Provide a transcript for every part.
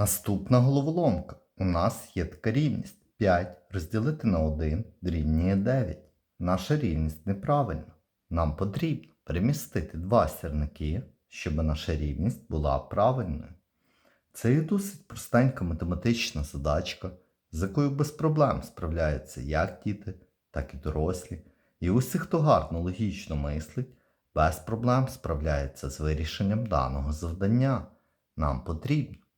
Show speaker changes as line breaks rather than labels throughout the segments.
Наступна головоломка. У нас є така рівність. 5 розділити на 1 дорівнює 9. Наша рівність неправильна. Нам потрібно перемістити два сірники, щоб наша рівність була правильною. Це є досить простенька математична задачка, з якою без проблем справляються як діти, так і дорослі. І усі, хто гарно логічно мислить, без проблем справляється з вирішенням даного завдання. Нам потрібно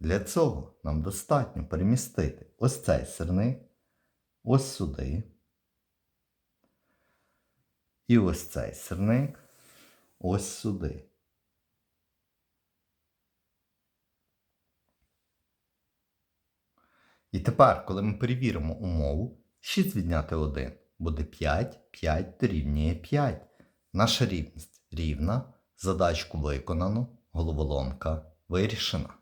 Для цього нам достатньо перемістити ось цей сирник, ось сюди. І ось цей сирник, ось сюди. І тепер, коли ми перевіримо умову, 6 відняти 1 буде 5, 5 дорівнює 5. Наша рівність рівна, задачку виконано, головоломка вирішена.